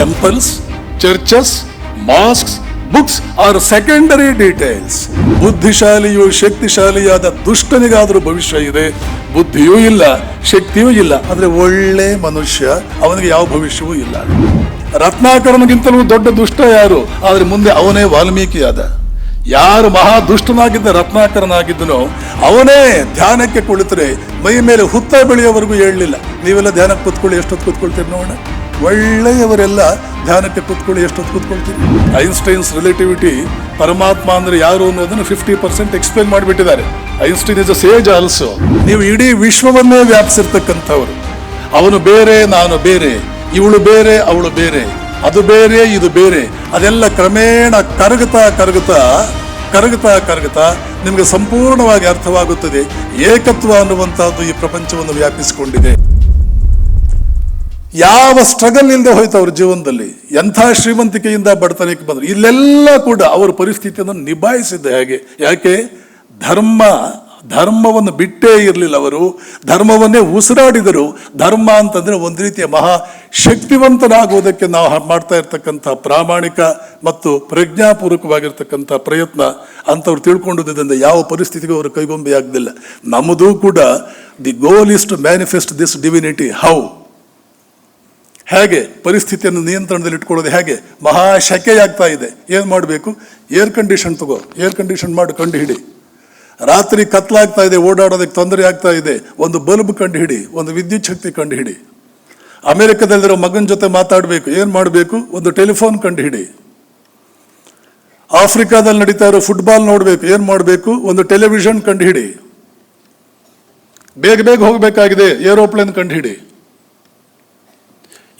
Temples churches mosques books are secondary details ಬುದ್ಧಿಶಾಲಿಯು ಶಕ್ತಿಶಾಲಿಯಾದ ದುಷ್ಟನಿಗಾದ್ರೂ ಭವಿಷ್ಯ ಇದೆ. ಬುದ್ಧಿಯೂ ಇಲ್ಲ, ಶಕ್ತಿಯೂ ಇಲ್ಲ. ಆದ್ರೆ ಒಳ್ಳೆ ಮನುಷ್ಯ ಅವನಿಗೆ ಯಾವ ಭವಿಷ್ಯವೂ ಇಲ್ಲ. ರತ್ನಾಕರನಿಗಿಂತಲೂ ದೊಡ್ಡ ದುಷ್ಟ ಯಾರು? ಆದ್ರೆ ಮುಂದೆ ಅವನೇ ವಾಲ್ಮೀಕಿಯಾದ. ಯಾರು ಮಹಾ ದುಷ್ಟನಾಗಿದ್ದ ರತ್ನಾಕರನಾಗಿದ್ದನೋ ಅವನೇ ಧ್ಯಾನಕ್ಕೆ ಕುಳಿತರೆ ಮೈ ಮೇಲೆ ಹುತ್ತ ಬೆಳೆಯೋವರೆಗೂ ಹೇಳಲಿಲ್ಲ ನೀವೆಲ್ಲ ಧ್ಯಾನಕ್ಕೆ ಕೂತ್ಕೊಳ್ಳಿ, ಎಷ್ಟೊತ್ತು ಕೂತ್ಕೊಳ್ತೀರಿ ನೋಡೋಣ. ಒಳ್ಳೆಯವರೆಲ್ಲ ಧ್ಯಾನಕ್ಕೆ ಕೂತ್ಕೊಳ್ಳಿ, ಎಷ್ಟೊತ್ತು ಕೂತ್ಕೊಳ್ತೀವಿ ಐನ್ಸ್ಟೈನ್ಸ್ ರಿಲೇಟಿವಿಟಿ ಪರಮಾತ್ಮ ಅಂದ್ರೆ ಯಾರು ಅನ್ನೋದನ್ನು ಫಿಫ್ಟಿ ಪರ್ಸೆಂಟ್ ಎಕ್ಸ್ಪ್ಲೈನ್ ಮಾಡಿಬಿಟ್ಟಿದ್ದಾರೆ. Einstein is a sage also ನೀವು ಇಡೀ ವಿಶ್ವವನ್ನೇ ವ್ಯಾಪಿಸಿರ್ತಕ್ಕಂಥವ್ರು. ಅವನು ಬೇರೆ, ನಾನು ಬೇರೆ, ಇವಳು ಬೇರೆ, ಅವಳು ಬೇರೆ, ಅದು ಬೇರೆ, ಇದು ಬೇರೆ. ಅದೆಲ್ಲ ಕ್ರಮೇಣ ಕರಗುತ್ತಾ ಕರಗುತ್ತಾ ಕರಗುತ್ತಾ ಕರಗುತ್ತಾ ನಿಮಗೆ ಸಂಪೂರ್ಣವಾಗಿ ಅರ್ಥವಾಗುತ್ತದೆ. ಏಕತ್ವ ಅನ್ನುವಂಥದ್ದು ಈ ಪ್ರಪಂಚವನ್ನು ವ್ಯಾಪಿಸಿಕೊಂಡಿದೆ. ಯಾವ ಸ್ಟ್ರಗಲ್ ಇಲ್ಲದೆ ಹೋಯ್ತು ಅವ್ರ ಜೀವನದಲ್ಲಿ? ಎಂಥ ಶ್ರೀಮಂತಿಕೆಯಿಂದ ಬಡತನಕ್ಕೆ ಬಂದರು? ಇಲ್ಲೆಲ್ಲ ಕೂಡ ಅವರ ಪರಿಸ್ಥಿತಿಯನ್ನು ನಿಭಾಯಿಸಿದ್ದೆ ಹೇಗೆ? ಯಾಕೆ? ಧರ್ಮ, ಧರ್ಮವನ್ನು ಬಿಟ್ಟೇ ಇರಲಿಲ್ಲ ಅವರು. ಧರ್ಮವನ್ನೇ ಉಸಿರಾಡಿದರು. ಧರ್ಮ ಅಂತಂದರೆ ಒಂದು ರೀತಿಯ ಮಹಾ ಶಕ್ತಿವಂತನಾಗುವುದಕ್ಕೆ ನಾವು ಮಾಡ್ತಾ ಇರ್ತಕ್ಕಂಥ ಪ್ರಾಮಾಣಿಕ ಮತ್ತು ಪ್ರಜ್ಞಾಪೂರ್ವಕವಾಗಿರ್ತಕ್ಕಂಥ ಪ್ರಯತ್ನ ಅಂತವ್ರು ತಿಳ್ಕೊಂಡಿದ್ದರಿಂದ ಯಾವ ಪರಿಸ್ಥಿತಿಗೂ ಅವರು ಕೈಗೊಂಬೆ ಆಗಲಿಲ್ಲ ನಮ್ಮದು ಕೂಡ the goal is to manifest this divinity how ಹೇಗೆ ಪರಿಸ್ಥಿತಿಯನ್ನು ನಿಯಂತ್ರಣದಲ್ಲಿ ಇಟ್ಕೊಳ್ಳೋದು ಹೇಗೆ? ಮಹಾ ಇದೆ. ಏನು ಮಾಡಬೇಕು? ಏರ್ ಕಂಡೀಷನ್ ತಗೋ. ಏರ್ ಕಂಡೀಷನ್ ಮಾಡಿ, ಕಂಡು ಹಿಡಿ. ರಾತ್ರಿ ಕತ್ಲಾಗ್ತಾ ಇದೆ, ಓಡಾಡೋದಕ್ಕೆ ತೊಂದರೆ ಆಗ್ತಾ ಇದೆ. ಒಂದು ಬಲ್ಬ್ ಕಂಡು ಹಿಡಿ, ಒಂದು ವಿದ್ಯುತ್ ಶಕ್ತಿ ಕಂಡು ಹಿಡಿ. ಅಮೆರಿಕದಲ್ಲಿರೋ ಮಗನ ಜೊತೆ ಮಾತಾಡಬೇಕು. ಏನು ಮಾಡಬೇಕು? ಒಂದು ಟೆಲಿಫೋನ್ ಕಂಡು ಹಿಡಿ. ಆಫ್ರಿಕಾದಲ್ಲಿ ನಡೀತಾ ಇರೋ ಫುಟ್ಬಾಲ್ ನೋಡಬೇಕು. ಏನು ಮಾಡಬೇಕು? ಒಂದು ಟೆಲಿವಿಷನ್ ಕಂಡು ಹಿಡಿ. ಬೇಗ ಬೇಗ ಹೋಗಬೇಕಾಗಿದೆ. ಏರೋಪ್ಲೇನ್ ಕಂಡು ಹಿಡಿ.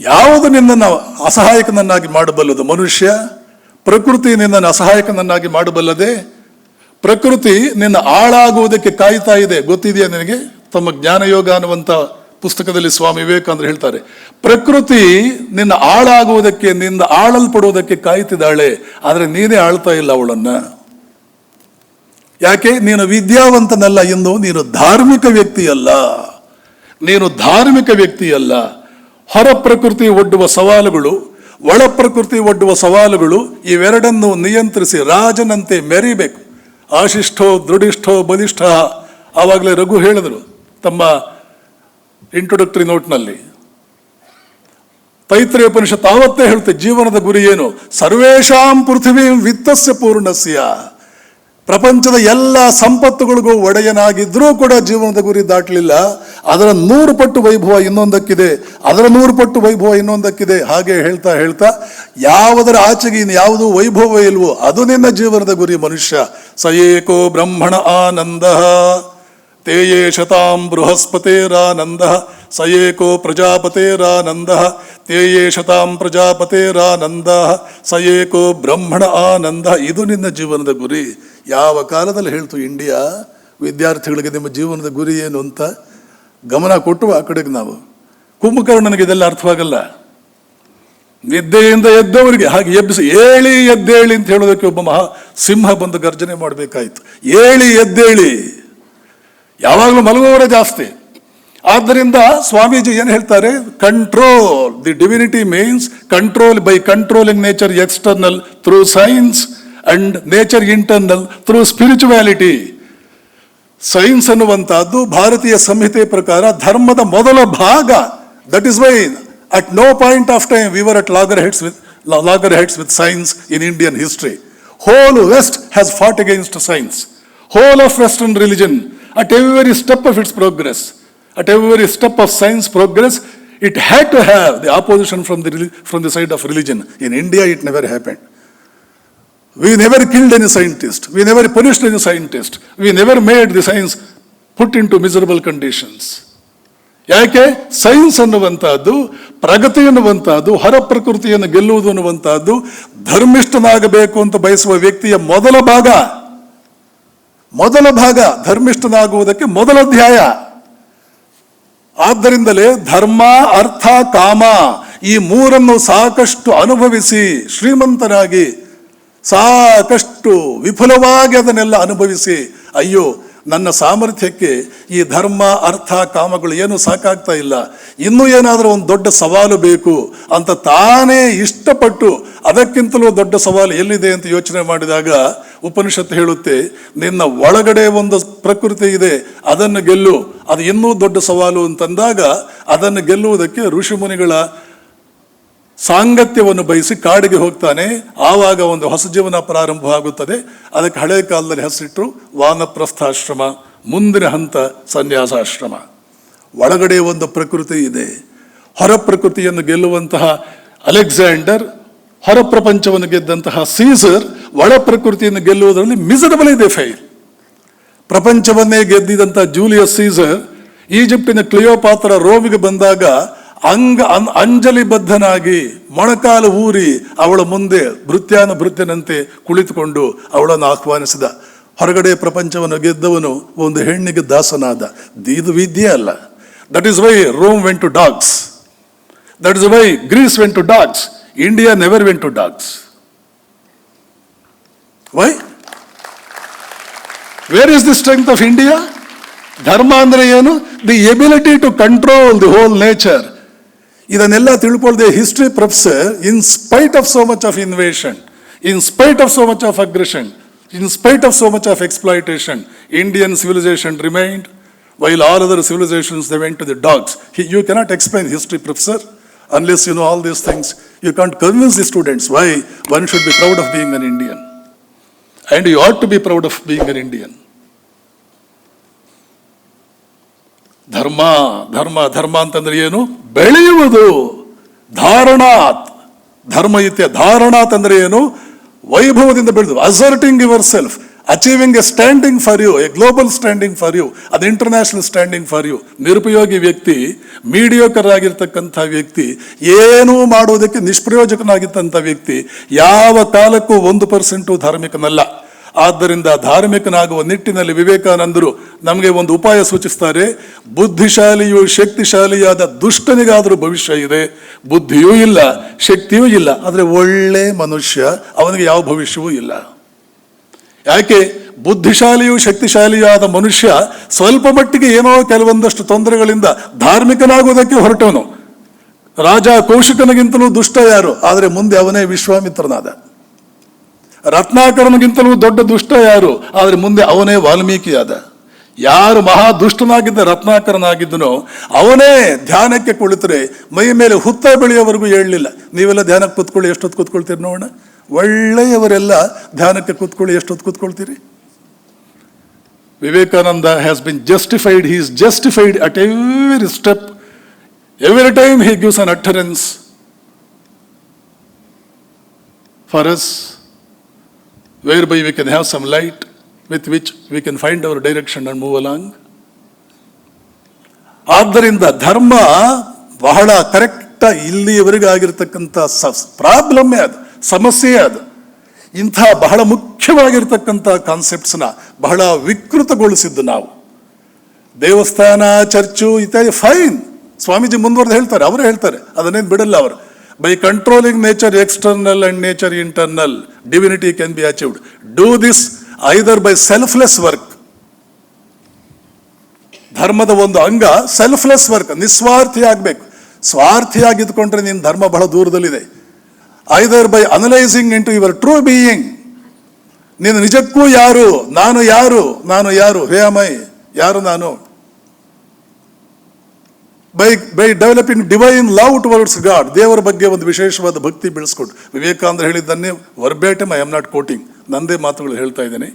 ಯಾವುದು ನಿನ್ನನ್ನು ಅಸಹಾಯಕನನ್ನಾಗಿ ಮಾಡಬಲ್ಲದು? ಮನುಷ್ಯ ಪ್ರಕೃತಿ ನಿನ್ನನ್ನು ಅಸಹಾಯಕನನ್ನಾಗಿ ಮಾಡಬಲ್ಲದೆ ಪ್ರಕೃತಿ ನಿನ್ನ ಆಳಾಗುವುದಕ್ಕೆ ಕಾಯ್ತಾ ಇದೆ. ಗೊತ್ತಿದೆಯಾ ನಿನಗೆ? ತಮ್ಮ ಜ್ಞಾನಯೋಗ ಅನ್ನುವಂಥ ಪುಸ್ತಕದಲ್ಲಿ ಸ್ವಾಮಿ ವಿವೇಕಾನಂದರು ಹೇಳ್ತಾರೆ, ಪ್ರಕೃತಿ ನಿನ್ನ ಆಳಾಗುವುದಕ್ಕೆ ನಿನ್ನ ಆಳಲ್ಪಡುವುದಕ್ಕೆ ಕಾಯ್ತಿದ್ದಾಳೆ, ಆದರೆ ನೀನೇ ಆಳ್ತಾ ಇಲ್ಲ ಅವಳನ್ನ. ಯಾಕೆ? ನೀನು ವಿದ್ಯಾವಂತನಲ್ಲ ಎಂದು ನೀನು ಧಾರ್ಮಿಕ ವ್ಯಕ್ತಿಯಲ್ಲ. ನೀನು ಧಾರ್ಮಿಕ ವ್ಯಕ್ತಿಯಲ್ಲ. ಹೊರ ಪ್ರಕೃತಿ ಒಡ್ಡುವ ಸವಾಲುಗಳು ಒಳ ಪ್ರಕೃತಿ ಒಡ್ಡುವ ಸವಾಲುಗಳು ಇವೆರಡನ್ನು ನಿಯಂತ್ರಿಸಿ ರಾಜನಂತೆ ಮೆರಿಬೇಕು. ಆಶಿಷ್ಠೋ ದೃಢಿಷ್ಠೋ, ಬಲಿಷ್ಠ, ಆವಾಗಲೇ ರಘು ಹೇಳಿದರು ತಮ್ಮ ಇಂಟ್ರೊಡಕ್ಟರಿ ನೋಟ್ನಲ್ಲಿ ತೈತ್ರೇಯ ಉಪನಿಷತ್ ಆವತ್ತೇ ಹೇಳುತ್ತೆ ಜೀವನದ ಗುರಿ ಏನು? ಸರ್ವೇಶಾಂ ಪೃಥ್ವೀಂ ವಿತ್ತಸ್ಯ ಪೂರ್ಣಸ್ಯ. ಪ್ರಪಂಚದ ಎಲ್ಲ ಸಂಪತ್ತುಗಳಿಗೂ ಒಡೆಯನಾಗಿದ್ದರೂ ಕೂಡ ಜೀವನದ ಗುರಿ ದಾಟಲಿಲ್ಲ. ಅದರ ನೂರು ಪಟ್ಟು ವೈಭವ ಇನ್ನೊಂದಕ್ಕಿದೆ. ಅದರ ನೂರು ಪಟ್ಟು ವೈಭವ ಇನ್ನೊಂದಕ್ಕಿದೆ. ಹಾಗೆ ಹೇಳ್ತಾ ಹೇಳ್ತಾ, ಯಾವುದರ ಆಚೆಗೆ ಇನ್ನು ಯಾವುದು ವೈಭವ ಇಲ್ವೋ, ಅದು ನಿನ್ನ ಜೀವನದ ಗುರಿ ಮನುಷ್ಯ. ಸ ಏಕೋ ಬ್ರಹ್ಮಣ ಆನಂದ, ತೇಯೇ ಶತಾಂ ಬೃಹಸ್ಪತೇರಾನಂದ ಸ ಏಕೋ ಪ್ರಜಾಪತೇರಾನಂದ ತೇಯೇ ಶತಾಂ ಪ್ರಜಾಪತೇರಾನಂದ ಸ ಏಕೋ ಬ್ರಹ್ಮಣ ಆನಂದ, ಇದು ನಿನ್ನ ಜೀವನದ ಗುರಿ. ಯಾವ ಕಾಲದಲ್ಲಿ ಹೇಳ್ತು ಇಂಡಿಯಾ, ವಿದ್ಯಾರ್ಥಿಗಳಿಗೆ ನಿಮ್ಮ ಜೀವನದ ಗುರಿ ಏನು ಅಂತ? ಗಮನ ಕೊಟ್ಟು ಆ ಕಡೆಗೆ ನಾವು. ಕುಂಭಕರ್ಣನಿಗೆ ಇದೆಲ್ಲ ಅರ್ಥವಾಗಲ್ಲ. ನಿದ್ದೆಯಿಂದ ಎದ್ದವರಿಗೆ ಹಾಗೆ ಎಬ್ಬಿಸಿ, ಏಳಿ ಎದ್ದೇಳಿ ಅಂತ ಹೇಳೋದಕ್ಕೆ ಒಬ್ಬ ಮಹಾ ಸಿಂಹ ಬಂದು ಗರ್ಜನೆ ಮಾಡಬೇಕಾಯ್ತು. ಏಳಿ ಎದ್ದೇಳಿ. ಯಾವಾಗಲೂ ಮಲಗುವವರೇ ಜಾಸ್ತಿ. ಆದ್ದರಿಂದ ಸ್ವಾಮೀಜಿ ಏನು ಹೇಳ್ತಾರೆ? Control the divinity means control by controlling nature external through science and nature internal through spirituality science ಅನ್ನುವಂಥದ್ದು ಭಾರತೀಯ ಸಂಹಿತೆ ಪ್ರಕಾರ ಧರ್ಮದ ಮೊದಲ ಭಾಗ. That is why at no point of time we were at loggerheads with loggerheads with science in Indian history whole West has fought against science whole of Western religion at every step of its progress at every step of science progress it had to have the opposition from the from the side of religion in India it never happened We never killed any scientist. We never punished any scientist. We never made the science put into miserable conditions. ಯಾಕೆ science ಅನ್ನುವಂತಹದ್ದು ಪ್ರಗತಿ ಅನ್ನುವಂತಹದ್ದು ಹೊರ ಪ್ರಕೃತಿಯನ್ನು ಗೆಲ್ಲುವುದು ಅನ್ನುವಂತಹದ್ದು ಧರ್ಮಿಷ್ಠನಾಗಬೇಕು ಅಂತ ಬಯಸುವ ವ್ಯಕ್ತಿಯ ಮೊದಲ ಭಾಗ ಮೊದಲ ಭಾಗ ಧರ್ಮಿಷ್ಠನಾಗುವುದಕ್ಕೆ ಮೊದಲ ಅಧ್ಯಾಯ ಆದ್ದರಿಂದಲೇ ಧರ್ಮ, ಅರ್ಥ, ಕಾಮ ಈ ಮೂರನ್ನು ಸಾಕಷ್ಟು ಅನುಭವಿಸಿ ಶ್ರೀಮಂತರಾಗಿ ಸಾಕಷ್ಟು ವಿಫುಲವಾಗಿ ಅದನ್ನೆಲ್ಲ ಅನುಭವಿಸಿ, ಅಯ್ಯೋ, ನನ್ನ ಸಾಮರ್ಥ್ಯಕ್ಕೆ ಈ ಧರ್ಮ, ಅರ್ಥ, ಕಾಮಗಳು ಏನು ಸಾಕಾಗ್ತಾ ಇಲ್ಲ. ಇನ್ನೂ ಏನಾದರೂ ಒಂದು ದೊಡ್ಡ ಸವಾಲು ಬೇಕು ಅಂತ ತಾನೇ ಇಷ್ಟಪಟ್ಟು ಅದಕ್ಕಿಂತಲೂ ದೊಡ್ಡ ಸವಾಲು ಎಲ್ಲಿದೆ ಅಂತ ಯೋಚನೆ ಮಾಡಿದಾಗ ಉಪನಿಷತ್ತು ಹೇಳುತ್ತೆ, ನಿನ್ನ ಒಳಗಡೆ ಒಂದು ಪ್ರಕೃತಿ ಇದೆ, ಅದನ್ನು ಗೆಲ್ಲು. ಅದು ಇನ್ನೂ ದೊಡ್ಡ ಸವಾಲು ಅಂತಂದಾಗ ಅದನ್ನು ಗೆಲ್ಲುವುದಕ್ಕೆ ಋಷಿಮುನಿಗಳ ಸಾಂಗತ್ಯವನ್ನು ಬಯಸಿ ಕಾಡಿಗೆ ಹೋಗ್ತಾನೆ. ಆವಾಗ ಒಂದು ಹೊಸ ಜೀವನ ಪ್ರಾರಂಭ ಆಗುತ್ತದೆ. ಅದಕ್ಕೆ ಹಳೆ ಕಾಲದಲ್ಲಿ ಹೆಸರಿಟ್ಟರು ವಾನಪ್ರಸ್ಥಾಶ್ರಮ, ಮುಂದಿನ ಹಂತ ಸನ್ಯಾಸಾಶ್ರಮ. ಒಳಗಡೆ ಒಂದು ಪ್ರಕೃತಿ ಇದೆ. ಹೊರ ಪ್ರಕೃತಿಯನ್ನು ಗೆಲ್ಲುವಂತಹ ಅಲೆಕ್ಸಾಂಡರ್ ಹೊರ ಪ್ರಪಂಚವನ್ನು ಗೆದ್ದಂತಹ ಸೀಸರ್ ಒಳ ಪ್ರಕೃತಿಯನ್ನು ಗೆಲ್ಲುವುದರಲ್ಲಿ ಮಿಸರಬಲ್ ಇದೆ ಫೈಲ್. ಪ್ರಪಂಚವನ್ನೇ ಗೆದ್ದಿದಂತಹ ಜೂಲಿಯಸ್ ಸೀಸರ್ ಈಜಿಪ್ಟಿನ ಕ್ಲಿಯೋಪಾತ್ರ ರೋಮಿಗೆ ಬಂದಾಗ ಅಂಗ ಅನ್- ಅಂಜಲಿಬದ್ಧನಾಗಿ ಮೊಣಕಾಲು ಊರಿ ಅವಳ ಮುಂದೆ ಭೃತ್ಯಾನ ಭೃತ್ಯನಂತೆ ಕುಳಿತುಕೊಂಡು ಅವಳನ್ನು ಆಹ್ವಾನಿಸಿದ. ಹೊರಗಡೆ ಪ್ರಪಂಚವನ್ನು ಗೆದ್ದವನು ಒಂದು ಹೆಣ್ಣಿಗೆ ದಾಸನಾದ. ದೀದು ವಿದ್ಯೆ ಅಲ್ಲ. That is why Rome went to dogs that is why Greece went to dogs India never went to dogs why where is the strength of India ಧರ್ಮ ಅಂದ್ರೆ ಏನು the ability to control the whole nature ಇದನ್ನೆಲ್ಲ ತಿಳ್ಕೊಳ್ದೆ history professor in spite of so much of invasion in spite of so much of aggression in spite of so much of exploitation Indian civilization remained while all other civilizations they went to the dogs. He- You cannot explain history, professor, unless you know all these things. You can't convince the students why one should be proud of being an Indian. And you ought to be proud of being an Indian. Dharma dharma ಧರ್ಮ ಅಂತಂದ್ರೆ ಏನು ಬೆಳೆಯುವುದು ಧಾರಣಾತ್ ಧರ್ಮ ಇತ್ಯ ಧಾರಣಾತ್ ಅಂದ್ರೆ ಏನು ವೈಭವದಿಂದ ಬೆಳೆದು asserting yourself achieving a standing for you a global standing for you ಅದು ಇಂಟರ್ನ್ಯಾಷನಲ್ ಸ್ಟ್ಯಾಂಡಿಂಗ್ ಫಾರ್ ಯು ನಿರುಪಯೋಗಿ ವ್ಯಕ್ತಿ ಮೀಡಿಯೋಕರ್ ಆಗಿರ್ತಕ್ಕಂಥ ವ್ಯಕ್ತಿ, ಏನೂ ಮಾಡುವುದಕ್ಕೆ ನಿಷ್ಪ್ರಯೋಜಕನಾಗಿದ್ದಂಥ ವ್ಯಕ್ತಿ, ಯಾವ ಕಾಲಕ್ಕೂ ಒಂದು ಪರ್ಸೆಂಟು ಧಾರ್ಮಿಕನಲ್ಲ. ಆದ್ದರಿಂದ ಧಾರ್ಮಿಕನಾಗುವ ನಿಟ್ಟಿನಲ್ಲಿ ವಿವೇಕಾನಂದರು ನಮಗೆ ಒಂದು ಉಪಾಯ ಸೂಚಿಸ್ತಾರೆ, ಬುದ್ಧಿಶಾಲಿಯು ಶಕ್ತಿಶಾಲಿಯಾದ ದುಷ್ಟನಿಗಾದರೂ ಭವಿಷ್ಯ ಇದೆ. ಬುದ್ಧಿಯೂ ಇಲ್ಲ, ಶಕ್ತಿಯೂ ಇಲ್ಲ, ಆದರೆ ಒಳ್ಳೆ ಮನುಷ್ಯ, ಅವನಿಗೆ ಯಾವ ಭವಿಷ್ಯವೂ ಇಲ್ಲ. ಯಾಕೆ? ಬುದ್ಧಿಶಾಲಿಯು ಶಕ್ತಿಶಾಲಿಯಾದ ಮನುಷ್ಯ ಸ್ವಲ್ಪ ಮಟ್ಟಿಗೆ ಏನೋ ಕೆಲವೊಂದಷ್ಟು ತೊಂದರೆಗಳಿಂದ ಧಾರ್ಮಿಕನಾಗುವುದಕ್ಕೆ ಹೊರಟವನು. ರಾಜ ಕೌಶಿಕನಿಗಿಂತಲೂ ದುಷ್ಟ ಯಾರು? ಆದರೆ ಮುಂದೆ ಅವನೇ ವಿಶ್ವಾಮಿತ್ರನಾದ. ರತ್ನಾಕರನಿಗಿಂತಲೂ ದೊಡ್ಡ ದುಷ್ಟ ಯಾರು? ಆದರೆ ಮುಂದೆ ಅವನೇ ವಾಲ್ಮೀಕಿಯಾದ. ಯಾರು ಮಹಾ ದುಷ್ಟನಾಗಿದ್ದ ರತ್ನಾಕರನಾಗಿದ್ದನೋ ಅವನೇ ಧ್ಯಾನಕ್ಕೆ ಕುಳಿತರೆ ಮೈ ಮೇಲೆ ಹುತ್ತ ಬೆಳೆಯೋವರೆಗೂ ಹೇಳಲಿಲ್ಲ ನೀವೆಲ್ಲ ಧ್ಯಾನಕ್ಕೆ ಕೂತ್ಕೊಳ್ಳಿ, ಎಷ್ಟೊತ್ತು ಕೂತ್ಕೊಳ್ತೀರಿ ನೋಡೋಣ? ಒಳ್ಳೆಯವರೆಲ್ಲ ಧ್ಯಾನಕ್ಕೆ ಕೂತ್ಕೊಳ್ಳಿ, ಎಷ್ಟೊತ್ತು ಕೂತ್ಕೊಳ್ತೀರಿ? Vivekananda has been justified he is justified at every step every time he gives an utterance for us whereby we can have some light with which we can find our direction and move along. ಆದ್ದರಿಂದ ಧರ್ಮ ಬಹಳ correct ಇಲ್ಲಿಯವರೆಗೆ ಆಗಿರ್ತಕ್ಕಂಥ ಪ್ರಾಬ್ಲಮ್ಮೇ ಅದು. ಸಮಸ್ಯೆ ಅದು. ಇಂಥ ಬಹಳ ಮುಖ್ಯವಾಗಿರ್ತಕ್ಕಂಥ ಕಾನ್ಸೆಪ್ಟ್ಸ್ನ ಬಹಳ ವಿಕೃತಗೊಳಿಸಿದ್ದು ನಾವು. ದೇವಸ್ಥಾನ, ಚರ್ಚು ಇತ್ಯಾದಿ ಫೈನ್ ಸ್ವಾಮೀಜಿ ಮುಂದುವರೆದು ಹೇಳ್ತಾರೆ, ಅವರೇ ಹೇಳ್ತಾರೆ, ಅದನ್ನೇನು ಬಿಡಲ್ಲ ಅವರು. By controlling nature external and nature internal divinity can be achieved do this either by selfless work ಧರ್ಮದ ಒಂದು ಅಂಗ ಸೆಲ್ಫ್ಲೆಸ್ ವರ್ಕ್ ನಿಸ್ವಾರ್ಥಿ ಆಗ್ಬೇಕು ಸ್ವಾರ್ಥಿಯಾಗಿದ್ದುಕೊಂಡ್ರೆ ನಿನ್ನ ಧರ್ಮ ಬಹಳ ದೂರದಲ್ಲಿದೆ. Either by analysing into your true being ನೀನು ನಿಜಕ್ಕೂ ಯಾರು? ನಾನು ಯಾರು? ನಾನು ಯಾರು? ಹೇ ಅಮೈ ಯಾರು ನಾನು? By by developing divine love towards God ದೇವರ ಬಗ್ಗೆ ಒಂದು ವಿಶೇಷವಾದ ಭಕ್ತಿ ಬೆಳೆಸ್ಕೊಂಡು. Vivekananda ಹೇಳಿದ್ದನ್ನೇ verbatim I am not quoting ನಂದೇ ಮಾತುಗಳು ಹೇಳ್ತಾ ಇದ್ದೇನೆ.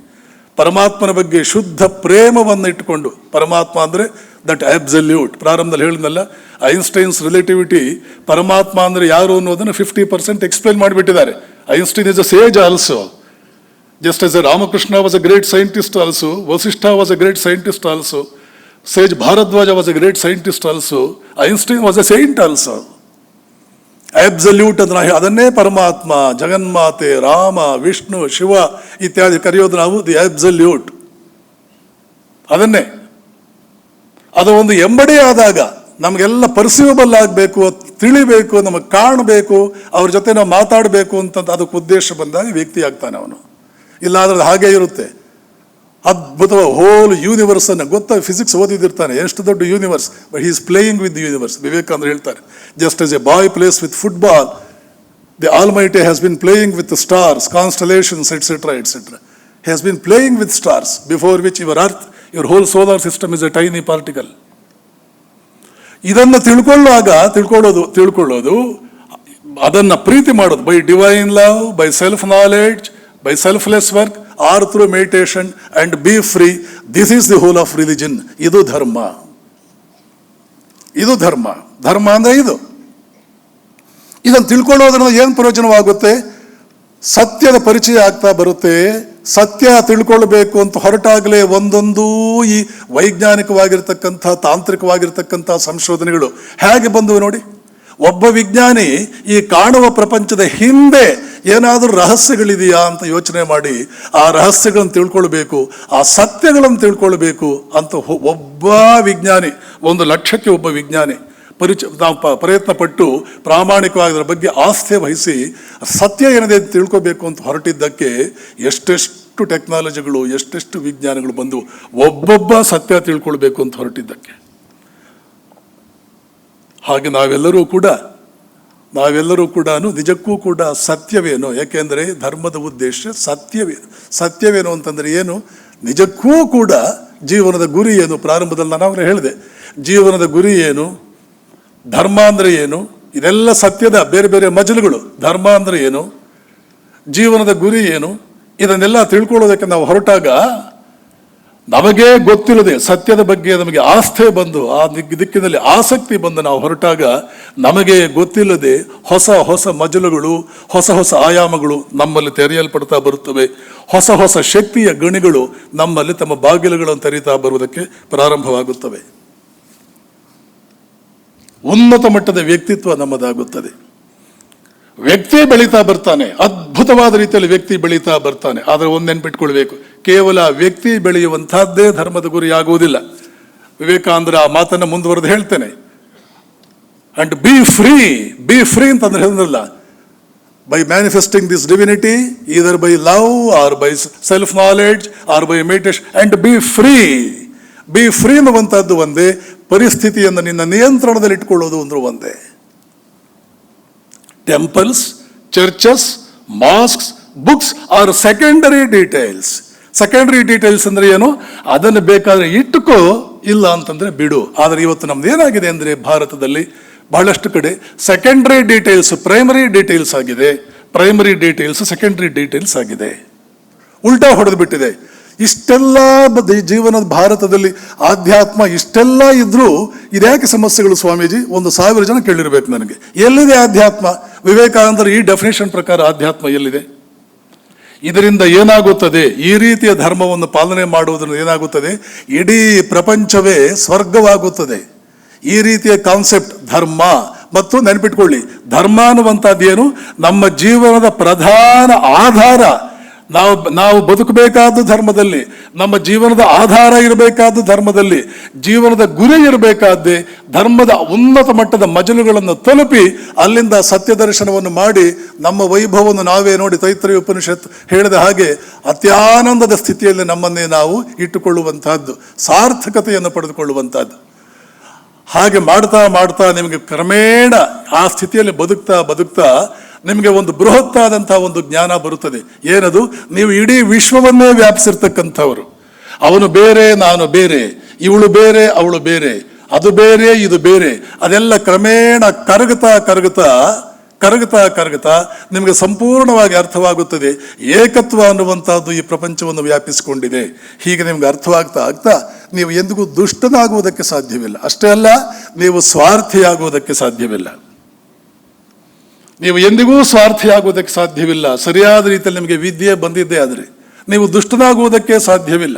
ಪರಮಾತ್ಮನ ಬಗ್ಗೆ ಶುದ್ಧ ಪ್ರೇಮವನ್ನು ಇಟ್ಟುಕೊಂಡು, ಪರಮಾತ್ಮ ಅಂದರೆ ದಟ್ ಅಬ್ಸಲ್ಯೂಟ್ ಪ್ರಾರಂಭದಲ್ಲಿ ಹೇಳಿದ್ನಲ್ಲ, ಐನ್ಸ್ಟೈನ್ಸ್ ರಿಲೇಟಿವಿಟಿ ಪರಮಾತ್ಮ ಅಂದರೆ ಯಾರು ಅನ್ನೋದನ್ನು ಫಿಫ್ಟಿ ಪರ್ಸೆಂಟ್ ಎಕ್ಸ್ಪ್ಲೈನ್ ಮಾಡಿಬಿಟ್ಟಿದ್ದಾರೆ. Einstein is a sage also just as a Ramakrishna was a great scientist also Vasishtha was a great scientist also sage Bharadwaja was a great scientist also Einstein was a saint also absolute ಅಂದ್ರೆ ಅದನ್ನೇ ಪರಮಾತ್ಮ, ಜಗನ್ಮಾತೆ, ರಾಮ, ವಿಷ್ಣು, ಶಿವ ಇತ್ಯಾದಿ ಕರೆಯೋದು ನಾವು the absolute ಅದನ್ನೇ. ಅದು ಒಂದು ಎಂಬಡಿ ಆದಾಗ ನಮಗೆಲ್ಲ ಪರ್ಸಿವಬಲ್ ಆಗಬೇಕು, ತಿಳಿಬೇಕು, ನಮಗೆ ಕಾಣಬೇಕು, ಅವ್ರ ಜೊತೆ ನಾವು ಮಾತಾಡಬೇಕು ಅಂತ ಅದಕ್ಕೆ ಉದ್ದೇಶ ಬಂದಾಗ ವ್ಯಕ್ತಿ ಆಗ್ತಾನೆ ಅವನು. ಇಲ್ಲಾಂದ್ರೆ ಹಾಗೇ ಇರುತ್ತೆ. ಅದ್ಭುತ ಹೋಲ್ ಯೂನಿವರ್ಸ್ ಅನ್ನು ಗೊತ್ತಾ ಫಿಸಿಕ್ಸ್ ಓದಿದಿರ್ತಾನೆ. ಎಷ್ಟು ದೊಡ್ಡ universe but is playing with universe Vivekananda ಹೇಳ್ತಾರೆ. Just as a boy plays with football the almighty has been playing with stars constellations etcetera etcetera has been playing with stars before which your earth your whole solar system is a tiny particle ಇದನ್ನು ತಿಳ್ಕೊಳ್ಳುವಾಗ, ತಿಳ್ಕೊಳ್ಳೋದು ತಿಳ್ಕೊಳ್ಳೋದು, ಅದನ್ನು ಪ್ರೀತಿ ಮಾಡೋದು. By divine love by self knowledge by selfless work or through meditation and be free this is the whole of religion ಇದು ಧರ್ಮ. ಇದು ಧರ್ಮ. ಧರ್ಮ ಅಂದರೆ ಇದು. ಇದನ್ನು ತಿಳ್ಕೊಳ್ಳೋದ್ರಿಂದ ಏನು ಪ್ರಯೋಜನವಾಗುತ್ತೆ? ಸತ್ಯದ ಪರಿಚಯ ಆಗ್ತಾ ಬರುತ್ತೆ. ಸತ್ಯ ತಿಳ್ಕೊಳ್ಬೇಕು ಅಂತ ಹೊರಟಾಗಲೇ ಒಂದೊಂದೂ ಈ ವೈಜ್ಞಾನಿಕವಾಗಿರ್ತಕ್ಕಂಥ, ತಾಂತ್ರಿಕವಾಗಿರ್ತಕ್ಕಂಥ ಸಂಶೋಧನೆಗಳು ಹೇಗೆ ಬಂದವು ನೋಡಿ? ಒಬ್ಬ ವಿಜ್ಞಾನಿ ಈ ಕಾಣುವ ಪ್ರಪಂಚದ ಹಿಂದೆ ಏನಾದರೂ ರಹಸ್ಯಗಳಿದೆಯಾ ಅಂತ ಯೋಚನೆ ಮಾಡಿ ಆ ರಹಸ್ಯಗಳನ್ನು ತಿಳ್ಕೊಳ್ಬೇಕು, ಆ ಸತ್ಯಗಳನ್ನು ತಿಳ್ಕೊಳ್ಬೇಕು ಅಂತ ಒಬ್ಬ ವಿಜ್ಞಾನಿ, ಒಂದು ಲಕ್ಷಕ್ಕೆ ಒಬ್ಬ ವಿಜ್ಞಾನಿ ಪರಿಚಯ ನಾವು ಪ್ರಯತ್ನ ಪಟ್ಟು ಪ್ರಾಮಾಣಿಕವಾಗಿ ಅದರ ಬಗ್ಗೆ ಆಸ್ಥೆ ವಹಿಸಿ ಸತ್ಯ ಏನಿದೆ ಅಂತ ತಿಳ್ಕೋಬೇಕು ಅಂತ ಹೊರಟಿದ್ದಕ್ಕೆ ಎಷ್ಟೆಷ್ಟು ಟೆಕ್ನಾಲಜಿಗಳು, ಎಷ್ಟೆಷ್ಟು ವಿಜ್ಞಾನಗಳು ಬಂದು ಒಬ್ಬೊಬ್ಬ ಸತ್ಯ ತಿಳ್ಕೊಳ್ಬೇಕು ಅಂತ ಹೊರಟಿದ್ದಕ್ಕೆ. ಹಾಗೆ ನಾವೆಲ್ಲರೂ ಕೂಡ ನಾವೆಲ್ಲರೂ ಕೂಡ ನಿಜಕ್ಕೂ ಕೂಡ ಸತ್ಯವೇನು ಯಾಕೆಂದರೆ ಧರ್ಮದ ಉದ್ದೇಶ ಸತ್ಯವೇ, ಸತ್ಯವೇನು ಅಂತಂದರೆ ಏನು? ನಿಜಕ್ಕೂ ಕೂಡ ಜೀವನದ ಗುರಿ ಏನು? ಪ್ರಾರಂಭದಲ್ಲಿ ನಾನು ಹೇಳಿದೆ, ಜೀವನದ ಗುರಿ ಏನು? ಧರ್ಮ ಅಂದರೆ ಏನು? ಇದೆಲ್ಲ ಸತ್ಯದ ಬೇರೆ ಬೇರೆ ಮಜಲುಗಳು. ಧರ್ಮ ಅಂದರೆ ಏನು? ಜೀವನದ ಗುರಿ ಏನು? ಇದನ್ನೆಲ್ಲ ತಿಳ್ಕೊಳ್ಳೋದಕ್ಕೆ ನಾವು ಹೊರಟಾಗ ನಮಗೆ ಗೊತ್ತಿಲ್ಲದೆ ಸತ್ಯದ ಬಗ್ಗೆ ನಮಗೆ ಆಸ್ಥೆ ಬಂದು, ಆ ದಿಕ್ಕಿನಲ್ಲಿ ಆಸಕ್ತಿ ಬಂದು ನಾವು ಹೊರಟಾಗ ನಮಗೆ ಗೊತ್ತಿಲ್ಲದೆ ಹೊಸ ಹೊಸ ಮಜಲುಗಳು, ಹೊಸ ಹೊಸ ಆಯಾಮಗಳು ನಮ್ಮಲ್ಲಿ ತೆರೆಯಲ್ಪಡ್ತಾ ಬರುತ್ತವೆ. ಹೊಸ ಹೊಸ ಶಕ್ತಿಯ ಗಣಿಗಳು ನಮ್ಮಲ್ಲಿ ತಮ್ಮ ಬಾಗಿಲುಗಳನ್ನು ತೆರೀತಾ ಬರುವುದಕ್ಕೆ ಪ್ರಾರಂಭವಾಗುತ್ತವೆ. ಉನ್ನತ ಮಟ್ಟದ ವ್ಯಕ್ತಿತ್ವ ನಮ್ಮದಾಗುತ್ತದೆ. ವ್ಯಕ್ತಿ ಬೆಳೀತಾ ಬರ್ತಾನೆ, ಅದ್ಭುತವಾದ ರೀತಿಯಲ್ಲಿ ವ್ಯಕ್ತಿ ಬೆಳೀತಾ ಬರ್ತಾನೆ. ಆದರೆ ಒಂದು ನೆನ್ಪಿಟ್ಕೊಳ್ಬೇಕು, ಕೇವಲ ವ್ಯಕ್ತಿ ಬೆಳೆಯುವಂತಹದ್ದೇ ಧರ್ಮದ ಗುರಿ ಆಗುವುದಿಲ್ಲ. ವಿವೇಕಾನಂದರ ಆ ಮಾತನ್ನು ಮುಂದುವರೆದು ಹೇಳ್ತೇನೆ. And be free be free ಅಂತಂದ್ರೆ ಹೇಳಿದ್ರಲ್ಲ by manifesting this divinity either by love or by self knowledge or by meditation and be free be free ಅನ್ನುವಂಥದ್ದು ಒಂದೇ, ಪರಿಸ್ಥಿತಿಯನ್ನು ನಿನ್ನ ನಿಯಂತ್ರಣದಲ್ಲಿ ಇಟ್ಕೊಳ್ಳೋದು ಅಂದ್ರೆ ಒಂದೇ. Temples churches mosques books are secondary details secondary details ಅಂದ್ರೆ ಏನು? ಅದನ್ನು ಬೇಕಾದ್ರೆ ಇಟ್ಟುಕೋ, ಇಲ್ಲ ಅಂತಂದ್ರೆ ಬಿಡು. ಆದರೆ ಇವತ್ತು ನಮ್ದು ಏನಾಗಿದೆ ಅಂದ್ರೆ ಭಾರತದಲ್ಲಿ ಬಹಳಷ್ಟು ಕಡೆ ಸೆಕೆಂಡರಿ ಡೀಟೇಲ್ಸ್ ಪ್ರೈಮರಿ ಡೀಟೇಲ್ಸ್ ಆಗಿದೆ. ಪ್ರೈಮರಿ ಡೀಟೇಲ್ಸ್ ಸೆಕೆಂಡರಿ ಡೀಟೇಲ್ಸ್ ಆಗಿದೆ. ಉಲ್ಟಾ ಹೊಡೆದು ಬಿಟ್ಟಿದೆ. ಇಷ್ಟೆಲ್ಲ ಜೀವನದ ಭಾರತದಲ್ಲಿ ಆಧ್ಯಾತ್ಮ ಇಷ್ಟೆಲ್ಲ ಇದ್ರೂ ಇದ್ಯಾಕೆ ಸಮಸ್ಯೆಗಳು ಸ್ವಾಮೀಜಿ? ಒಂದು ಸಾವಿರ ಜನ ಕೇಳಿರ್ಬೇಕು ನನಗೆ. ಎಲ್ಲಿದೆ ಆಧ್ಯಾತ್ಮ? ವಿವೇಕಾನಂದರ ಈ ಡೆಫಿನೇಷನ್ ಪ್ರಕಾರ ಆಧ್ಯಾತ್ಮ ಎಲ್ಲಿದೆ? ಇದರಿಂದ ಏನಾಗುತ್ತದೆ? ಈ ರೀತಿಯ ಧರ್ಮವನ್ನು ಪಾಲನೆ ಮಾಡುವುದರಿಂದ ಏನಾಗುತ್ತದೆ? ಇಡೀ ಪ್ರಪಂಚವೇ ಸ್ವರ್ಗವಾಗುತ್ತದೆ. ಈ ರೀತಿಯ ಕಾನ್ಸೆಪ್ಟ್ ಧರ್ಮ. ಮತ್ತು ನೆನಪಿಟ್ಕೊಳ್ಳಿ ಧರ್ಮ ಅನ್ನುವಂಥದ್ದೇನು ನಮ್ಮ ಜೀವನದ ಪ್ರಧಾನ ಆಧಾರ ನಾವು ನಾವು ಬದುಕಬೇಕಾದ ಧರ್ಮದಲ್ಲಿ, ನಮ್ಮ ಜೀವನದ ಆಧಾರ ಇರಬೇಕಾದ ಧರ್ಮದಲ್ಲಿ, ಜೀವನದ ಗುರಿ ಇರಬೇಕಾದ್ದೇ ಧರ್ಮದ ಉನ್ನತ ಮಟ್ಟದ ಮಜಲುಗಳನ್ನು ತಲುಪಿ ಅಲ್ಲಿಂದ ಸತ್ಯ ದರ್ಶನವನ್ನು ಮಾಡಿ ನಮ್ಮ ವೈಭವವನ್ನು ನಾವೇ ನೋಡಿ ತೈತ್ರಿ ಉಪನಿಷತ್ ಹೇಳಿದ ಹಾಗೆ ಅತ್ಯಾನಂದದ ಸ್ಥಿತಿಯಲ್ಲಿ ನಮ್ಮನ್ನೇ ನಾವು ಇಟ್ಟುಕೊಳ್ಳುವಂತಹದ್ದು, ಸಾರ್ಥಕತೆಯನ್ನು ಪಡೆದುಕೊಳ್ಳುವಂತಹದ್ದು. ಹಾಗೆ ಮಾಡ್ತಾ ಮಾಡ್ತಾ ನಿಮಗೆ ಕ್ರಮೇಣ ಆ ಸ್ಥಿತಿಯಲ್ಲಿ ಬದುಕ್ತಾ ಬದುಕ್ತಾ ನಿಮಗೆ ಒಂದು ಬೃಹತ್ತಾದಂತಹ ಒಂದು ಜ್ಞಾನ ಬರುತ್ತದೆ. ಏನದು? ನೀವು ಇಡೀ ವಿಶ್ವವನ್ನೇ ವ್ಯಾಪಿಸಿರ್ತಕ್ಕಂಥವರು. ಅವನು ಬೇರೆ, ನಾನು ಬೇರೆ. ಇವಳು ಬೇರೆ, ಅವಳು ಬೇರೆ. ಅದು ಬೇರೆ, ಇದು ಬೇರೆ. ಅದೆಲ್ಲ ಕ್ರಮೇಣ ಕರಗುತ್ತಾ ಕರಗುತ್ತಾ ಕರಗುತ್ತಾ ಕರಗುತ್ತಾ ನಿಮಗೆ ಸಂಪೂರ್ಣವಾಗಿ ಅರ್ಥವಾಗುತ್ತದೆ. ಏಕತ್ವ ಅನ್ನುವಂಥದ್ದು ಈ ಪ್ರಪಂಚವನ್ನು ವ್ಯಾಪಿಸಿಕೊಂಡಿದೆ. ಹೀಗೆ ನಿಮ್ಗೆ ಅರ್ಥವಾಗ್ತಾ ಆಗ್ತಾ ನೀವು ಎಂದಿಗೂ ದುಷ್ಟನಾಗುವುದಕ್ಕೆ ಸಾಧ್ಯವಿಲ್ಲ. ಅಷ್ಟೇ ಅಲ್ಲ, ನೀವು ಸ್ವಾರ್ಥಿಯಾಗುವುದಕ್ಕೆ ಸಾಧ್ಯವಿಲ್ಲ. ನೀವು ಎಂದಿಗೂ ಸ್ವಾರ್ಥಿಯಾಗುವುದಕ್ಕೆ ಸಾಧ್ಯವಿಲ್ಲ. ಸರಿಯಾದ ರೀತಿಯಲ್ಲಿ ನಿಮಗೆ ವಿದ್ಯೆ ಬಂದಿದ್ದೇ ಆದರೆ ನೀವು ದುಷ್ಟನಾಗುವುದಕ್ಕೆ ಸಾಧ್ಯವಿಲ್ಲ.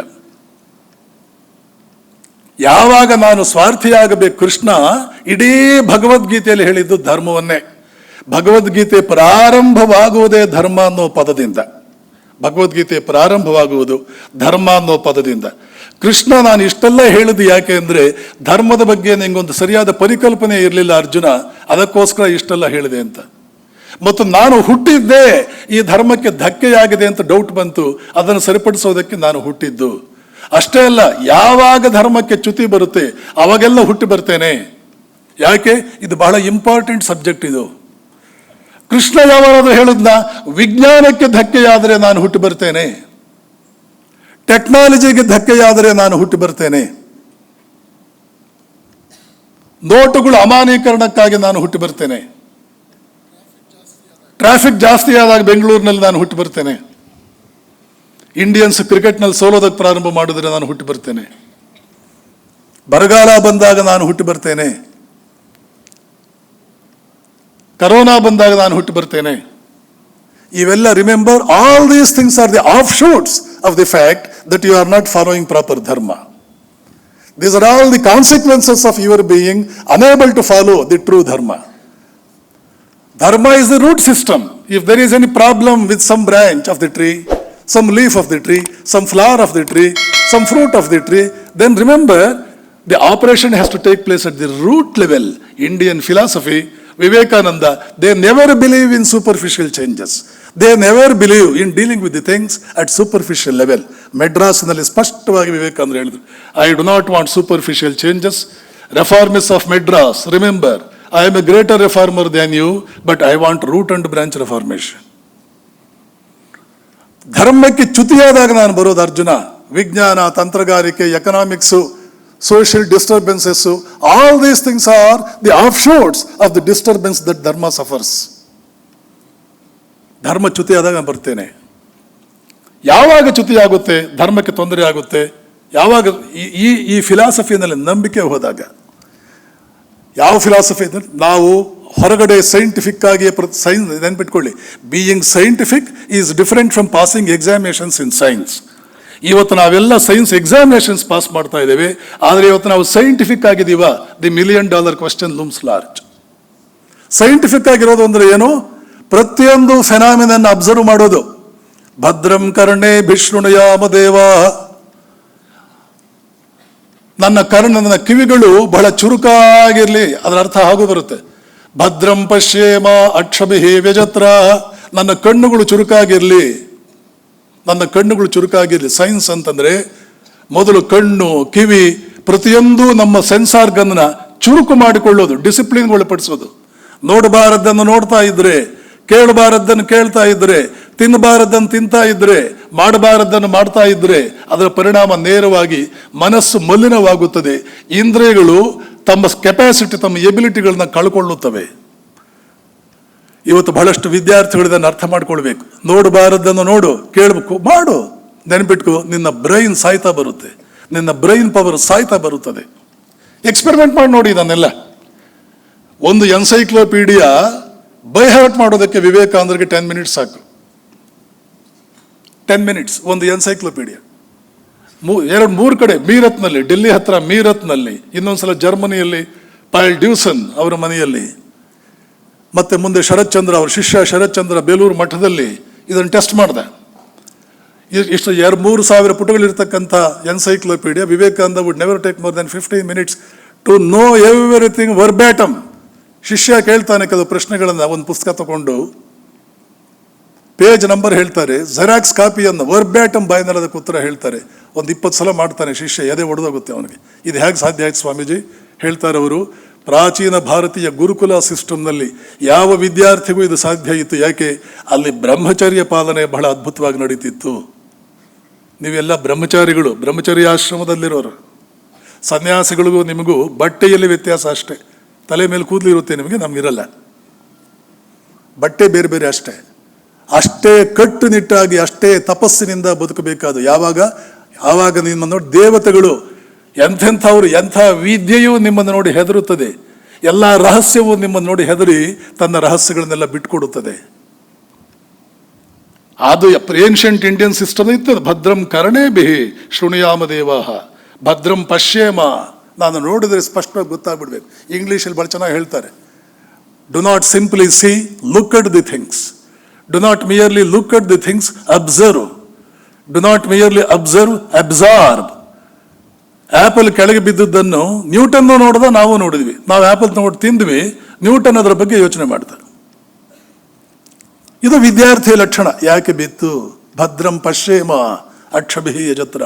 ಯಾವಾಗ ನಾನು ಸ್ವಾರ್ಥಿಯಾಗಬೇಕು? ಕೃಷ್ಣ ಇಡೀ ಭಗವದ್ಗೀತೆಯಲ್ಲಿ ಹೇಳಿದ್ದು ಧರ್ಮವನ್ನೇ. ಭಗವದ್ಗೀತೆ ಪ್ರಾರಂಭವಾಗುವುದೇ ಧರ್ಮ ಅನ್ನೋ ಪದದಿಂದ. ಭಗವದ್ಗೀತೆ ಪ್ರಾರಂಭವಾಗುವುದು ಧರ್ಮ ಅನ್ನೋ ಪದದಿಂದ. ಕೃಷ್ಣ ನಾನು ಇಷ್ಟೆಲ್ಲ ಹೇಳಿದ್ದು ಯಾಕೆ ಅಂದರೆ ಧರ್ಮದ ಬಗ್ಗೆ ನಿಂಗೊಂದು ಸರಿಯಾದ ಪರಿಕಲ್ಪನೆ ಇರಲಿಲ್ಲ ಅರ್ಜುನ, ಅದಕ್ಕೋಸ್ಕರ ಇಷ್ಟೆಲ್ಲ ಹೇಳಿದೆ ಅಂತ. ಮತ್ತು ನಾನು ಹುಟ್ಟಿದ್ದೇ ಈ ಧರ್ಮಕ್ಕೆ ಧಕ್ಕೆಯಾಗಿದೆ ಅಂತ ಡೌಟ್ ಬಂತು, ಅದನ್ನು ಸರಿಪಡಿಸೋದಕ್ಕೆ ನಾನು ಹುಟ್ಟಿದ್ದು. ಅಷ್ಟೇ ಅಲ್ಲ, ಯಾವಾಗ ಧರ್ಮಕ್ಕೆ ಚ್ಯುತಿ ಬರುತ್ತೆ, ಅವಾಗೆಲ್ಲ ಹುಟ್ಟಿ ಬರ್ತೇನೆ. ಯಾಕೆ? ಇದು ಬಹಳ ಇಂಪಾರ್ಟೆಂಟ್ ಸಬ್ಜೆಕ್ಟ್ ಇದು. ಕೃಷ್ಣ ಯಾವಾಗಾದ್ರೂ ಹೇಳಿದ್ನ, ವಿಜ್ಞಾನಕ್ಕೆ ಧಕ್ಕೆಯಾದರೆ ನಾನು ಹುಟ್ಟಿ ಬರ್ತೇನೆ. ಟೆಕ್ನಾಲಜಿಗೆ ಧಕ್ಕೆಯಾದರೆ ನಾನು ಹುಟ್ಟಿ ಬರ್ತೇನೆ. ನೋಟುಗಳು ಅಮಾನೀಕರಣಕ್ಕಾಗಿ ನಾನು ಹುಟ್ಟಿ ಬರ್ತೇನೆ. ಟ್ರಾಫಿಕ್ ಜಾಸ್ತಿ ಆದಾಗ ಬೆಂಗಳೂರಿನಲ್ಲಿ ನಾನು ಹುಟ್ಟಿ ಬರ್ತೇನೆ. ಇಂಡಿಯನ್ಸ್ ಕ್ರಿಕೆಟ್ನಲ್ಲಿ ಸೋಲೋದಕ್ಕೆ ಪ್ರಾರಂಭ ಮಾಡಿದ್ರೆ ನಾನು ಹುಟ್ಟಿ ಬರ್ತೇನೆ. ಬರಗಾಲ ಬಂದಾಗ ನಾನು ಹುಟ್ಟಿ ಬರ್ತೇನೆ. ಕರೋನಾ ಬಂದಾಗ ನಾನು ಹುಟ್ಟಿ ಬರ್ತೇನೆ. ಇವೆಲ್ಲ remember all these things are the offshoots of the fact that you are not following proper ಧರ್ಮ these are all the consequences of your being unable to follow the true ಧರ್ಮ Dharma is the root system. If there is any problem with some branch of the tree, some leaf of the tree, some flower of the tree, some fruit of the tree, then remember the operation has to take place at the root level. Indian philosophy, Vivekananda, they never believe in superficial changes. They never believe in dealing with the things at superficial level. ಮೆಡ್ರಾಸ್ನಲ್ಲಿ ಸ್ಪಷ್ಟವಾಗಿ ವಿವೇಕಾನಂದರು ಹೇಳಿದರು I do not want superficial changes reformers of Madras remember I am a greater reformer than you but I want root and branch reformation ಧರ್ಮಕ್ಕೆ ಚ್ಯುತಿಯಾದಾಗ ನಾನು ಬರೋದು ಅರ್ಜುನ. ವಿಜ್ಞಾನ, ತಂತ್ರಗಾರಿಕೆ economics social disturbances all these things are the offshoots of the disturbance that ಧರ್ಮ suffers ಧರ್ಮ ಚ್ಯುತಿಯಾದಾಗ ನಾನು ಬರ್ತೇನೆ. ಯಾವಾಗ ಚ್ಯುತಿ ಆಗುತ್ತೆ ಧರ್ಮಕ್ಕೆ ತೊಂದರೆ ಆಗುತ್ತೆ. ಯಾವಾಗ ಈ ಈ ಫಿಲಾಸಫಿನಲ್ಲಿ ನಂಬಿಕೆ ಹೋದಾಗ. ಯಾವ ಫಿಲಾಸಫಿ ಅಂದರೆ ನಾವು ಹೊರಗಡೆ ಸೈಂಟಿಫಿಕ್ ಆಗಿ ಸೈನ್ಸ್ ನೆನ್ಪಿಟ್ಕೊಳ್ಳಿ. Being scientific is different from passing examinations in science ಇವತ್ತು ನಾವೆಲ್ಲ ಸೈನ್ಸ್ ಎಕ್ಸಾಮಿನೇಷನ್ಸ್ ಪಾಸ್ ಮಾಡ್ತಾ ಇದ್ದೇವೆ. ಆದರೆ ಇವತ್ತು ನಾವು scientific ಆಗಿದ್ದೀವ? The million dollar question looms large scientific ಆಗಿರೋದು ಅಂದರೆ ಏನು? ಪ್ರತಿಯೊಂದು ಫೆನಾಮಿನನ್ನು ಅಬ್ಸರ್ವ್ ಮಾಡೋದು. ಭದ್ರಂ ಕರ್ಣೆ ಭಿಷ್ಣುಣಯಾಮ ದೇವ ನನ್ನ ಕರ್ಣ ಕಿವಿಗಳು ಬಹಳ ಚುರುಕಾಗಿರಲಿ. ಅದರ ಅರ್ಥ ಹಾಗೂ ಬರುತ್ತೆ. ಭದ್ರಂ ಪಶ್ಯೇಮ ಅಕ್ಷಭಿಹಿ ವ್ಯಜತ್ರ. ನನ್ನ ಕಣ್ಣುಗಳು ಚುರುಕಾಗಿರಲಿ. ನನ್ನ ಕಣ್ಣುಗಳು ಚುರುಕಾಗಿರಲಿ. ಸೈನ್ಸ್ ಅಂತಂದ್ರೆ ಮೊದಲು ಕಣ್ಣು, ಕಿವಿ, ಪ್ರತಿಯೊಂದು ನಮ್ಮ ಸೆನ್ಸಾರ್ಗನ್ನ ಚುರುಕು ಮಾಡಿಕೊಳ್ಳೋದು ಡಿಸಿಪ್ಲಿನ್ ಒಳಪಡಿಸೋದು. ನೋಡಬಾರದ್ದನ್ನು ನೋಡ್ತಾ ಇದ್ರೆ, ಕೇಳಬಾರದ್ದನ್ನು ಕೇಳ್ತಾ ಇದ್ರೆ, ತಿನ್ನಬಾರದ್ದನ್ನು ತಿಂತಾ ಇದ್ರೆ ಮಾಡಬಾರದ್ದನ್ನು ಮಾಡ್ತಾ ಇದ್ರೆ ಅದರ ಪರಿಣಾಮ ನೇರವಾಗಿ ಮನಸ್ಸು ಮಲಿನವಾಗುತ್ತದೆ. ಇಂದ್ರಿಯಗಳು ತಮ್ಮ ಕೆಪಾಸಿಟಿ ತಮ್ಮ ಎಬಿಲಿಟಿಗಳನ್ನ ಕಳ್ಕೊಳ್ಳುತ್ತವೆ. ಇವತ್ತು ಬಹಳಷ್ಟು ವಿದ್ಯಾರ್ಥಿಗಳು ಇದನ್ನು ಅರ್ಥ ಮಾಡ್ಕೊಳ್ಬೇಕು. ನೋಡಬಾರದನ್ನು ನೋಡು, ಕೇಳಬೇಕು, ಮಾಡು. ನೆನ್ಪಿಟ್ಕೋ, ನಿನ್ನ ಬ್ರೈನ್ ಸಾಯ್ತಾ ಬರುತ್ತೆ. ನಿನ್ನ ಬ್ರೈನ್ ಪವರ್ ಸಾಯ್ತಾ ಬರುತ್ತದೆ. ಎಕ್ಸ್ಪೆರಿಮೆಂಟ್ ಮಾಡಿ ನೋಡಿ ಇದನ್ನೆಲ್ಲ. ಒಂದು ಎನ್ಸೈಕ್ಲೋಪೀಡಿಯಾ ಬೈ ಹಾರ್ಟ್ ಮಾಡೋದಕ್ಕೆ ವಿವೇಕಾನಂದರಿಗೆ ಟೆನ್ ಮಿನಿಟ್ಸ್ ಸಾಕು. ಟೆನ್ ಮಿನಿಟ್ಸ್ ಒಂದು ಎನ್ಸೈಕ್ಲೋಪೀಡಿಯಾ ಮೂ, ಎರಡು, ಮೂರು ಕಡೆ, ಮೀರತ್ನಲ್ಲಿ, ಡೆಲ್ಲಿ ಹತ್ರ ಮೀರತ್ನಲ್ಲಿ, ಇನ್ನೊಂದ್ಸಲ ಜರ್ಮನಿಯಲ್ಲಿ, ಪಾಯಲ್ ಡ್ಯೂಸನ್ ಅವರ ಮನೆಯಲ್ಲಿ, ಮತ್ತೆ ಮುಂದೆ ಶರತ್ಚಂದ್ರ ಅವ್ರ ಶಿಷ್ಯ ಶರತ್ಚಂದ್ರ ಬೇಲೂರು ಮಠದಲ್ಲಿ ಇದನ್ನು ಟೆಸ್ಟ್ ಮಾಡಿದೆ. ಇಷ್ಟು ಎರಡು, ಮೂರು ಸಾವಿರ ಪುಟಗಳಿರ್ತಕ್ಕಂಥ encyclopaedia Vivekananda would never take more than fifteen minutes to know everything verbatim ಶಿಷ್ಯ ಕೇಳ್ತಾನೆ ಕೆಲವು ಪ್ರಶ್ನೆಗಳನ್ನು, ಒಂದು ಪುಸ್ತಕ ತಗೊಂಡು. ಪೇಜ್ ನಂಬರ್ ಹೇಳ್ತಾರೆ ಜೆರಾಕ್ಸ್ ಕಾಪಿಯನ್ನು ವರ್ಬ್ಯಾಟಮ್ ಬಾಯ್ನರದ ಉತ್ತರ ಹೇಳ್ತಾರೆ. ಒಂದು ಇಪ್ಪತ್ತು ಸಲ ಮಾಡ್ತಾನೆ ಶಿಷ್ಯ, ಎದೆ ಒಡೆದೋಗುತ್ತೆ ಅವನಿಗೆ. ಇದು ಹೇಗೆ ಸಾಧ್ಯ ಆಯ್ತು ಸ್ವಾಮೀಜಿ? ಹೇಳ್ತಾರೆ ಅವರು, ಪ್ರಾಚೀನ ಭಾರತೀಯ ಗುರುಕುಲ ಸಿಸ್ಟಮ್ನಲ್ಲಿ ಯಾವ ವಿದ್ಯಾರ್ಥಿಗೂ ಇದು ಸಾಧ್ಯ ಇತ್ತು? ಯಾಕೆ? ಅಲ್ಲಿ ಬ್ರಹ್ಮಚರ್ಯ ಪಾಲನೆ ಬಹಳ ಅದ್ಭುತವಾಗಿ ನಡೀತಿತ್ತು. ನೀವೆಲ್ಲ ಬ್ರಹ್ಮಚಾರಿಗಳು, ಬ್ರಹ್ಮಚರ್ಯ ಆಶ್ರಮದಲ್ಲಿರೋರು. ಸನ್ಯಾಸಿಗಳಿಗೂ ನಿಮಗೂ ಬಟ್ಟೆಯಲ್ಲಿ ವ್ಯತ್ಯಾಸ ಅಷ್ಟೇ. ತಲೆ ಮೇಲೆ ಕೂದಲಿರುತ್ತೆ ನಿಮಗೆ ನಮಗಿರಲ್ಲ ಬಟ್ಟೆ ಬೇರೆ ಬೇರೆ ಅಷ್ಟೇ. ಅಷ್ಟೇ ಕಟ್ಟುನಿಟ್ಟಾಗಿ, ಅಷ್ಟೇ ತಪಸ್ಸಿನಿಂದ ಬದುಕಬೇಕಾದ ಯಾವಾಗ? ಯಾವಾಗ ನಿಮ್ಮನ್ನು ನೋಡಿ ದೇವತೆಗಳು, ಎಂಥೆಂಥವ್ರು, ಎಂಥ ವಿದ್ಯೆಯೂ ನಿಮ್ಮನ್ನು ನೋಡಿ ಹೆದರುತ್ತದೆ, ಎಲ್ಲ ರಹಸ್ಯವೂ ನಿಮ್ಮನ್ನು ನೋಡಿ ಹೆದರಿ ತನ್ನ ರಹಸ್ಯಗಳನ್ನೆಲ್ಲ ಬಿಟ್ಕೊಡುತ್ತದೆ. ಅದು ಏನ್ಷಿಯಂಟ್ ಇಂಡಿಯನ್ ಸಿಸ್ಟಮ್ ಇತ್ತು ಭದ್ರಂ ಕರಣೇ ಬಿಹಿ ಶೃಣುಯಾಮ ದೇವಾಹ. ಭದ್ರಂ ಪಶ್ಯೇಮ. ನಾನು ನೋಡಿದ್ರೆ ಸ್ಪಷ್ಟವಾಗಿ ಗೊತ್ತಾಗ್ಬಿಡ್ಬೇಕು. ಇಂಗ್ಲೀಷಲ್ಲಿ ಬಹಳ ಚೆನ್ನಾಗಿ ಹೇಳ್ತಾರೆ. Do not simply see look at the things do not merely look at the things observe do not merely observe absorb apple ಕೆಳಗೆ ಬಿದ್ದದ್ದನ್ನು ನ್ಯೂಟನ್ ನೋಡ್ದ, ನಾವು ನೋಡಿದ್ವಿ. ನಾವು ಆಪಲ್ ನೋಡಿ ತಿಂದ್ವಿ ನ್ಯೂಟನ್ ಅದರ ಬಗ್ಗೆ ಯೋಚನೆ ಮಾಡ್ತಾರೆ ಇದು ವಿದ್ಯಾರ್ಥಿಯ ಲಕ್ಷಣ. ಯಾಕೆ ಬಿತ್ತು? ಭದ್ರಂ ಪಶ್ಯೇಮ ಅಕ್ಷಭಿ ಯಜತ್ರ.